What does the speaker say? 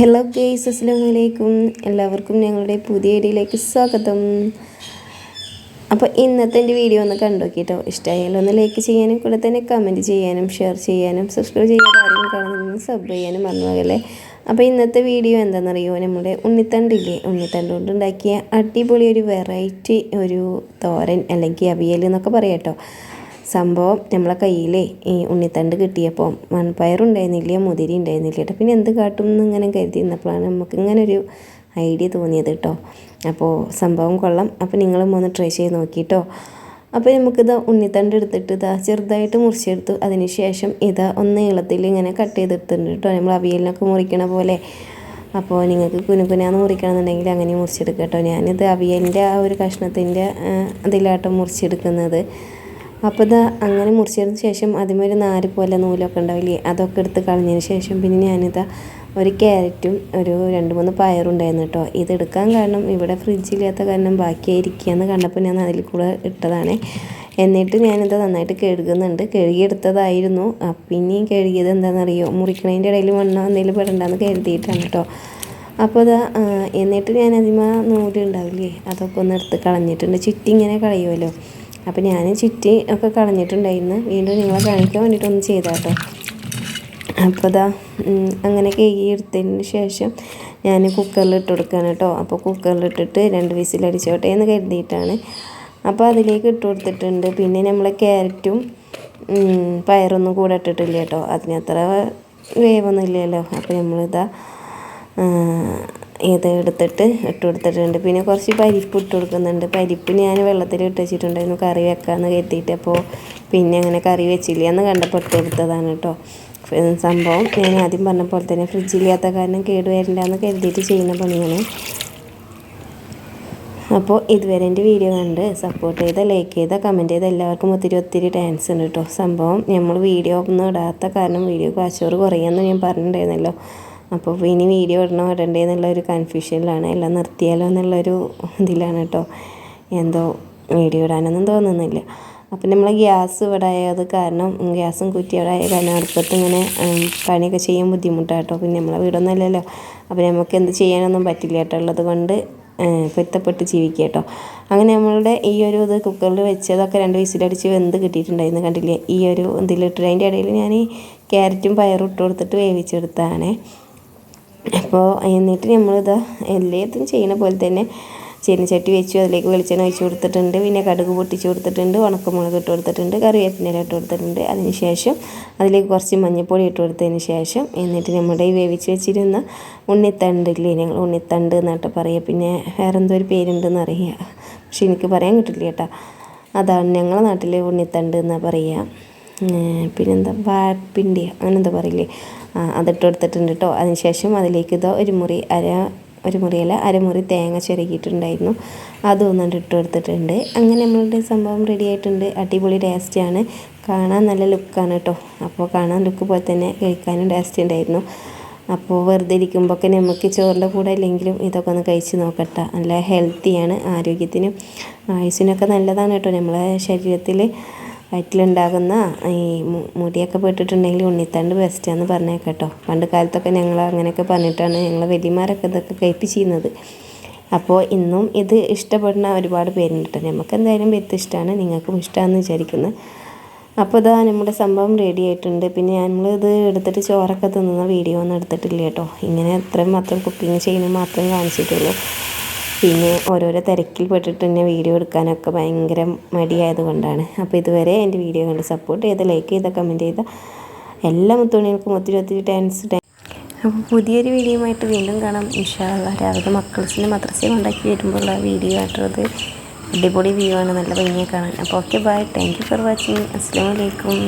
Hello guys അസ്സാം വലൈക്കും എല്ലാവർക്കും ഞങ്ങളുടെ പുതിയ വീഡിയോയിലേക്ക് സ്വാഗതം. അപ്പോൾ ഇന്നത്തെ എന്റെ വീഡിയോ ഒന്ന് കണ്ടു നോക്കിട്ടോ. ഇഷ്ടമായാലും ഒന്ന് ലൈക്ക് ചെയ്യാനും കൂടെ തന്നെ കമന്റ് ചെയ്യാനും ഷെയർ ചെയ്യാനും സബ്സ്ക്രൈബ് ചെയ്യാൻ ആരെയും കാണുന്നതും സബ് ചെയ്യാനും മറന്നുപോകല്ലേ അപ്പോൾ ഇന്നത്തെ വീഡിയോ എന്താണെന്നറിയോ നമ്മുടെ ഉണ്ണിത്തണ്ടില്ലേ? ഉണ്ണിത്തണ്ട് കൊണ്ട് ഉണ്ടാക്കിയ അടിപൊളി ഒരു വെറൈറ്റി ഒരു തോരൻ അല്ലെങ്കിൽ അവിയൽ എന്നൊക്കെ പറയാം കേട്ടോ. സംഭവം നമ്മളെ കയ്യിലേ ഈ ഉണ്ണിത്തണ്ട് കിട്ടിയപ്പോൾ മൺപയറുണ്ടായിരുന്നില്ല മുതിരി ഉണ്ടായിരുന്നില്ല കേട്ടോ. പിന്നെ എന്ത് കാട്ടും എന്ന് ഇങ്ങനെ കരുതി നിന്നപ്പോഴാണ് നമുക്ക് ഇങ്ങനെ ഒരു ഐഡിയ തോന്നിയത് കേട്ടോ. അപ്പോൾ സംഭവം കൊള്ളാം. അപ്പോൾ നിങ്ങളും ഒന്ന് ട്രൈ ചെയ്ത് നോക്കിയിട്ടോ അപ്പോൾ നമുക്കിത് ഉണ്ണിത്തണ്ട് എടുത്തിട്ട് ഇതാ ചെറുതായിട്ട് മുറിച്ചെടുത്തു. അതിന് ശേഷം ഇതാ ഒന്ന് നീളത്തിൽ ഇങ്ങനെ കട്ട് ചെയ്തെടുത്തിട്ടുണ്ട് കേട്ടോ. നമ്മൾ അവിയലിനൊക്കെ മുറിക്കണ പോലെ. അപ്പോൾ നിങ്ങൾക്ക് കുനുകുനാന്ന് മുറിക്കണമെന്നുണ്ടെങ്കിൽ അങ്ങനെ മുറിച്ചെടുക്കാം കേട്ടോ. ഞാനിത് അവിയലിന്റെ ആ ഒരു കഷ്ണത്തിന്റെ അതിലാട്ടം മുറിച്ചെടുക്കുന്നത്. അപ്പോൾ ഇത് അങ്ങനെ മുറിച്ചതിന് ശേഷം ആദ്യമേ ഒരു നാര് പോലെ നൂലൊക്കെ ഉണ്ടാവില്ലേ അതൊക്കെ എടുത്ത് കളഞ്ഞതിന് ശേഷം പിന്നെ ഞാനിതാ ഒരു ക്യാരറ്റും ഒരു രണ്ട് മൂന്ന് പയറും ഉണ്ടായിരുന്നു കേട്ടോ. ഇതെടുക്കാൻ കാരണം ഇവിടെ ഫ്രിഡ്ജില്ലാത്ത കാരണം ബാക്കിയായിരിക്കുകയെന്ന് കണ്ടപ്പോൾ ഞാൻ അതിൽ കൂടെ ഇട്ടതാണ്. എന്നിട്ട് ഞാനിത് നന്നായിട്ട് കഴുകുന്നുണ്ട്. കഴുകിയെടുത്തതായിരുന്നു. പിന്നെയും കഴുകിയത് എന്താണെന്നറിയോ? മുറിക്കണതിന്റെ ഇടയിൽ മണ്ണോ എന്തെങ്കിലും പെടണ്ടെന്ന് കരുതിയിട്ടാണ് കേട്ടോ. അപ്പോൾ അതാ എന്നിട്ട് ഞാൻ അതിമ നൂലുണ്ടാവില്ലേ അതൊക്കെ ഒന്ന് എടുത്ത് കളഞ്ഞിട്ടുണ്ട്. ചുറ്റി ഇങ്ങനെ കളയുമല്ലോ. അപ്പോൾ ഞാൻ ചുറ്റി ഒക്കെ കളഞ്ഞിട്ടുണ്ടായിരുന്നു വീണ്ടും നിങ്ങളെ കാണിക്കാൻ വേണ്ടിയിട്ടൊന്ന് ചെയ്താട്ടോ അപ്പോൾ അതാ അങ്ങനെ കേക്ക് എടുത്തതിന് ശേഷം ഞാൻ കുക്കറിൽ ഇട്ട് കൊടുക്കുകയാണ് കേട്ടോ അപ്പോൾ കുക്കറിൽ ഇട്ടിട്ട് രണ്ട് വിസിലടിച്ചോട്ടെ എന്ന് കരുതിയിട്ടാണ്. അപ്പോൾ അതിലേക്ക് ഇട്ട് കൊടുത്തിട്ടുണ്ട്. പിന്നെ നമ്മൾ ക്യാരറ്റും പയറൊന്നും കൂടെ ഇട്ടിട്ടില്ല കേട്ടോ അതിനത്ര വേവൊന്നും ഇല്ലല്ലോ. അപ്പോൾ നമ്മളിതാ ഇത് എടുത്തിട്ട് ഇട്ട് കൊടുത്തിട്ടുണ്ട്. പിന്നെ കുറച്ച് പരിപ്പ് ഇട്ട് കൊടുക്കുന്നുണ്ട്. പരിപ്പ് ഞാൻ വെള്ളത്തിൽ ഇട്ട് വെച്ചിട്ടുണ്ടായിരുന്നു കറി വെക്കാമെന്ന് കരുതിയിട്ട്. അപ്പോൾ പിന്നെ അങ്ങനെ കറി വെച്ചില്ല. എന്ന് കണ്ടപ്പോൾ ഇട്ട് കൊടുത്തതാണ് കേട്ടോ. സംഭവം ഞാൻ ആദ്യം പറഞ്ഞ പോലെ തന്നെ ഫ്രിഡ്ജില്ലാത്ത കാരണം കേട് വരണ്ടെന്ന് കരുതിയിട്ട് ചെയ്യുന്ന പണിയാണ്. അപ്പോൾ ഇതുവരെ എന്റെ വീഡിയോ കണ്ട് സപ്പോർട്ട് ചെയ്ത ലൈക്ക് ചെയ്ത കമന്റ് ചെയ്ത എല്ലാവർക്കും ഒത്തിരി ഒത്തിരി ഡാൻസ് ഉണ്ട് കേട്ടോ. സംഭവം നമ്മൾ വീഡിയോ ഒന്നും ഇടാത്ത കാരണം വീഡിയോ കാശോറ് കുറയുമെന്ന് ഞാൻ പറഞ്ഞിട്ടുണ്ടായിരുന്നല്ലോ. അപ്പോൾ ഇനി വീഡിയോ ഇടണോ ഇടണ്ടേ എന്നുള്ളൊരു കൺഫ്യൂഷനിലാണ് എല്ലാം നിർത്തിയാലോ എന്നുള്ളൊരു ഇതിലാണ് കേട്ടോ. എന്തോ വീഡിയോ ഇടാനൊന്നും തോന്നുന്നില്ല. അപ്പം നമ്മൾ ഗ്യാസ് ഇവിടെ ആയത് കാരണം ഗ്യാസും കുറ്റി കാരണം അടുപ്പത്ത് ഇങ്ങനെ പണിയൊക്കെ ചെയ്യാൻ ബുദ്ധിമുട്ടാട്ടോ പിന്നെ നമ്മളെ വീടൊന്നും അല്ലല്ലോ. അപ്പം നമുക്ക് എന്ത് ചെയ്യാനൊന്നും പറ്റില്ല കേട്ടോ. ഉള്ളത് കൊണ്ട് പൊരുത്തപ്പെട്ട് ജീവിക്കുക കേട്ടോ. അങ്ങനെ നമ്മളുടെ ഈ ഒരു ഇത് കുക്കറിൽ വെച്ചതൊക്കെ രണ്ട് വിസിലടിച്ച് വെന്ത് കിട്ടിയിട്ടുണ്ടായിരുന്നു കണ്ടില്ലേ? ഈ ഒരു ഇതിലിട്ടതിന്റെ ഇടയിൽ ഞാൻ ക്യാരറ്റും പയറും ഇട്ട് കൊടുത്തിട്ട് വേവിച്ചെടുത്താണ് അപ്പോൾ എന്നിട്ട് നമ്മളിത് എല്ലാത്തും ചെയ്യുന്ന പോലെ തന്നെ ചട്ടി വെച്ചു അതിലേക്ക് വെളിച്ചെണ്ണ ഒഴിച്ച് കൊടുത്തിട്ടുണ്ട്. പിന്നെ കടുക് പൊട്ടിച്ച് കൊടുത്തിട്ടുണ്ട് ഉണക്കമുളക് ഇട്ട് കൊടുത്തിട്ടുണ്ട് കറിവേപ്പിന്റെ ഇട്ട് കൊടുത്തിട്ടുണ്ട്. അതിന് ശേഷം അതിലേക്ക് കുറച്ച് മഞ്ഞൾപ്പൊടി ഇട്ട് കൊടുത്തതിന് ശേഷം എന്നിട്ട് നമ്മുടെ ഈ വേവിച്ച് വെച്ചിരുന്ന ഉണ്ണിത്തണ്ടില്ലേ ഞങ്ങൾ ഉണ്ണിത്തണ്ട് എന്നിട്ട് പറയുക. പിന്നെ വേറെ എന്തോ ഒരു പേരുണ്ടെന്ന് അറിയുക പക്ഷെ എനിക്ക് പറയാൻ കിട്ടില്ല കേട്ടോ. അതാണ് ഞങ്ങളുടെ നാട്ടിൽ ഉണ്ണിത്തണ്ട് എന്നാണ് പറയുക. പിന്നെന്താ വാർപ്പിന്റെ അങ്ങനെ എന്താ പറയില്ലേ അതിട്ട് കൊടുത്തിട്ടുണ്ട് കേട്ടോ അതിനുശേഷം അതിലേക്ക് ഇതോ ഒരു മുറി അര ഒരു മുറിയല്ല അരമുറി തേങ്ങ ചിരകിയിട്ടുണ്ടായിരുന്നു. അതൊന്നും ഇട്ട് കൊടുത്തിട്ടുണ്ട്. അങ്ങനെ നമ്മളുടെ സംഭവം റെഡി ആയിട്ടുണ്ട്. അടിപൊളി ടേസ്റ്റാണ് കാണാൻ നല്ല ലുക്കാണ് കേട്ടോ അപ്പോൾ കാണാൻ ലുക്ക് പോലെ തന്നെ കഴിക്കാനും ടേസ്റ്റ് ഉണ്ടായിരുന്നു. അപ്പോൾ വെറുതെ ഇരിക്കുമ്പോഴൊക്കെ നമുക്ക് ചോറിന്റെ കൂടെ ഇല്ലെങ്കിലും ഇതൊക്കെ ഒന്ന് കഴിച്ച് നോക്കട്ടെ. നല്ല ഹെൽത്തിയാണ് ആരോഗ്യത്തിനും ആയുസിനൊക്കെ നല്ലതാണ് കേട്ടോ നമ്മളെ ശരീരത്തിൽ വയറ്റിലുണ്ടാകുന്ന ഈ മുടിയൊക്കെ പെട്ടിട്ടുണ്ടെങ്കിൽ ഉണ്ണിത്തണ്ട് ബെസ്റ്റാന്ന് പറഞ്ഞേക്കാം കേട്ടോ പണ്ട് കാലത്തൊക്കെ ഞങ്ങൾ അങ്ങനെയൊക്കെ പറഞ്ഞിട്ടാണ് ഞങ്ങൾ വലിയമാരൊക്കെ ഇതൊക്കെ ചെയ്യുന്നത് അപ്പോൾ ഇന്നും ഇത് ഇഷ്ടപ്പെടുന്ന ഒരുപാട് പേരുണ്ട് കേട്ടോ നമുക്ക് എന്തായാലും വ്യക്തി ഇഷ്ടമാണ് നിങ്ങൾക്കും ഇഷ്ടമാണെന്ന് വിചാരിക്കുന്നു. അപ്പോൾ ഇതാ നമ്മുടെ സംഭവം റെഡി ആയിട്ടുണ്ട്. പിന്നെ നമ്മൾ ഇത് എടുത്തിട്ട് ചോറൊക്കെ തിന്നുന്ന വീഡിയോ ഒന്നും എടുത്തിട്ടില്ല കേട്ടോ ഇങ്ങനെ അത്രയും മാത്രം കുക്കിംഗ് ചെയ്യുന്നത് മാത്രം കാണിച്ചിട്ടുള്ളൂ. പിന്നെ ഓരോരോ തിരക്കിൽ പെട്ടിട്ട് തന്നെ വീഡിയോ എടുക്കാനൊക്കെ ഭയങ്കര മടിയായത് കൊണ്ടാണ്. അപ്പോൾ ഇതുവരെ എന്റെ വീഡിയോ കണ്ട് സപ്പോർട്ട് ചെയ്ത് ലൈക്ക് ചെയ്ത കമന്റ് ചെയ്ത എല്ലാ മുത്തുണികൾക്കും ഒത്തിരി ഒത്തിരി ടാൻസ് അപ്പോൾ പുതിയൊരു വീഡിയോയുമായിട്ട് വീണ്ടും കാണാം. ഇൻഷാല്ല രാവിലെ മക്കൾസിനെ മദ്രസയിൽ ഉണ്ടാക്കി വരുമ്പോഴുള്ള വീഡിയോ ആയിട്ടുള്ളത് അടിപൊളി വ്യൂ ആണ്. നല്ല ഭംഗിയെ കാണാൻ. അപ്പോൾ okay bye thank you for watching അസ്സാം വലൈക്കും